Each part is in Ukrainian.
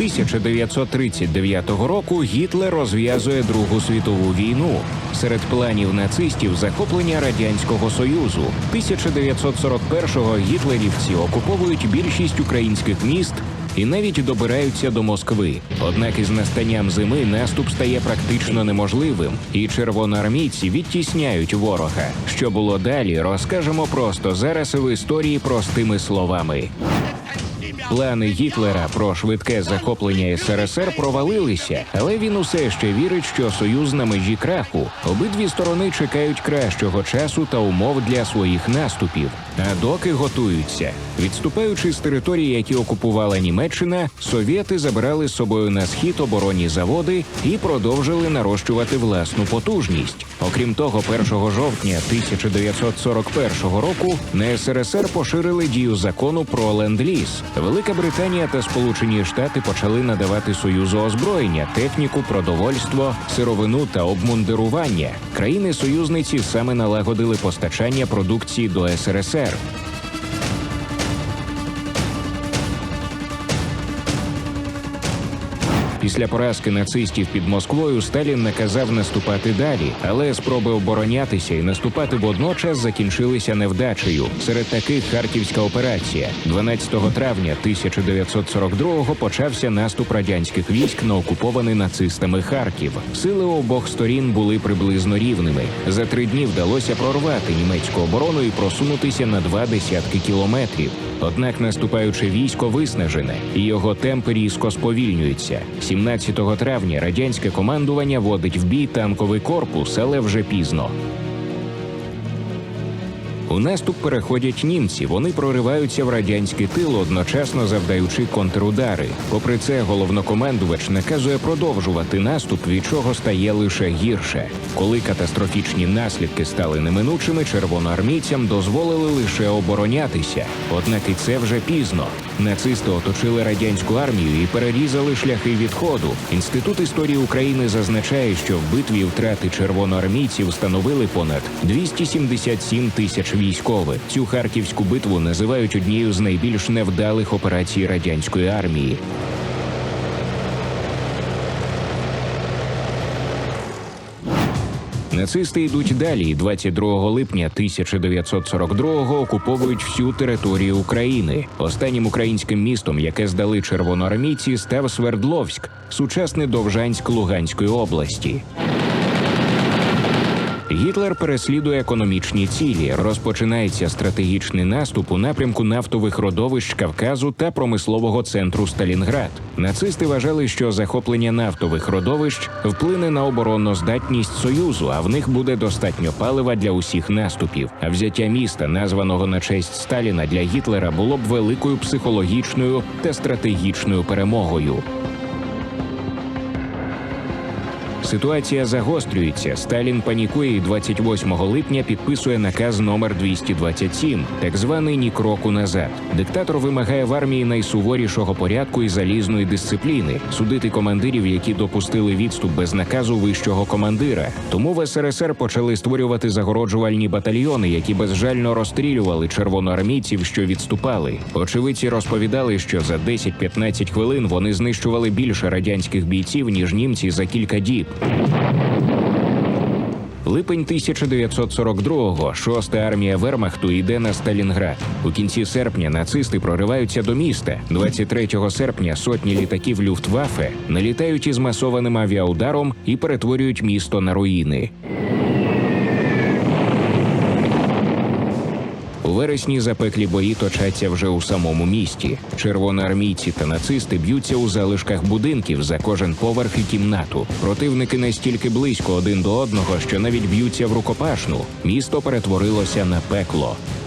1939 року Гітлер розв'язує Другу світову війну. Серед планів нацистів захоплення радянського союзу. 1941-го гітлерівці окуповують більшість українських міст і навіть добираються до Москви. Однак із настанням зими наступ стає практично неможливим, і червоноармійці відтісняють ворога. Що було далі, розкажемо просто зараз в історії простими словами. Плани Гітлера про швидке захоплення СРСР провалилися, але він усе ще вірить, що союз на межі краху. Обидві сторони чекають кращого часу та умов для своїх наступів. А доки готуються, відступаючи з території, які окупувала Німеччина, совєти забирали з собою на схід оборонні заводи і продовжили нарощувати власну потужність. Окрім того, 1 жовтня 1941 року на СРСР поширили дію закону про ленд-ліз. Велика Британія та Сполучені Штати почали надавати союзу озброєння, техніку, продовольство, сировину та обмундирування. Країни-союзниці саме налагодили постачання продукції до СРСР. Після поразки нацистів під Москвою Сталін наказав наступати далі, але спроби оборонятися і наступати водночас закінчилися невдачею. Серед таких Харківська операція. 12 травня 1942-го почався наступ радянських військ на окупований нацистами Харків. Сили обох сторін були приблизно рівними. За три дні вдалося прорвати німецьку оборону і просунутися на два десятки кілометрів. Однак наступаюче військо виснажене, і його темпи різко сповільнюються. 17 травня радянське командування водить в бій танковий корпус, але вже пізно. У наступ переходять німці. Вони прориваються в радянський тил, одночасно завдаючи контрудари. Попри це, головнокомандувач наказує продовжувати наступ, від чого стає лише гірше. Коли катастрофічні наслідки стали неминучими, червоноармійцям дозволили лише оборонятися. Однак і це вже пізно. Нацисти оточили радянську армію і перерізали шляхи відходу. Інститут історії України зазначає, що в битві втрати червоноармійців становили понад 277 тисяч військових. Цю харківську битву називають однією з найбільш невдалих операцій радянської армії. Нацисти йдуть далі. і 22 липня 1942-го окуповують всю територію України. Останнім українським містом, яке здали червоноармійці, став Свердловськ, сучасний Довжанськ Луганської області. Гітлер переслідує економічні цілі. Розпочинається стратегічний наступ у напрямку нафтових родовищ Кавказу та промислового центру Сталінград. Нацисти вважали, що захоплення нафтових родовищ вплине на оборонноздатність союзу, а в них буде достатньо палива для усіх наступів. А взяття міста, названого на честь Сталіна для Гітлера, було б великою психологічною та стратегічною перемогою. Ситуація загострюється. Сталін панікує і 28 липня підписує наказ номер 227, так званий ні кроку назад. Диктатор вимагає в армії найсуворішого порядку і залізної дисципліни, судити командирів, які допустили відступ без наказу вищого командира. Тому в СРСР почали створювати загороджувальні батальйони, які безжально розстрілювали червоноармійців, що відступали. Очевидці розповідали, що за 10-15 хвилин вони знищували більше радянських бійців ніж німці за кілька діб. Липень 1942-го шоста армія Вермахту йде на Сталінград. У кінці серпня нацисти прориваються до міста. 23 серпня сотні літаків Люфтваффе налітають із масованим авіаударом і перетворюють місто на руїни. Вересні запеклі бої точаться вже у самому місті. Червоноармійці та нацисти б'ються у залишках будинків за кожен поверх і кімнату. Противники настільки близько один до одного, що навіть б'ються в рукопашну. Місто перетворилося на пекло. –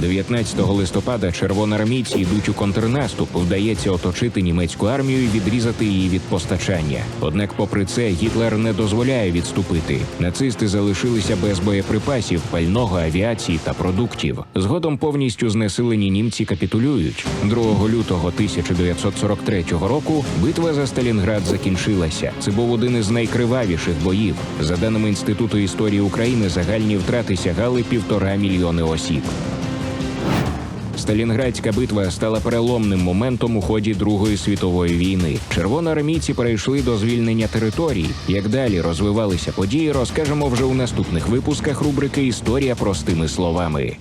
19 листопада червоноармійці йдуть у контрнаступ. Вдається оточити німецьку армію і відрізати її від постачання. Однак, попри це, Гітлер не дозволяє відступити. Нацисти залишилися без боєприпасів, пального, авіації та продуктів. Згодом повністю знесилені німці капітулюють. 2 лютого 1943 року битва за Сталінград закінчилася. Це був один із найкривавіших боїв. За даними інституту історії України, загальні втрати сягали півтора мільйони осіб. Сталінградська битва стала переломним моментом у ході Другої світової війни. Червоноармійці перейшли до звільнення територій. Як далі розвивалися події, розкажемо вже у наступних випусках рубрики Історія простими словами.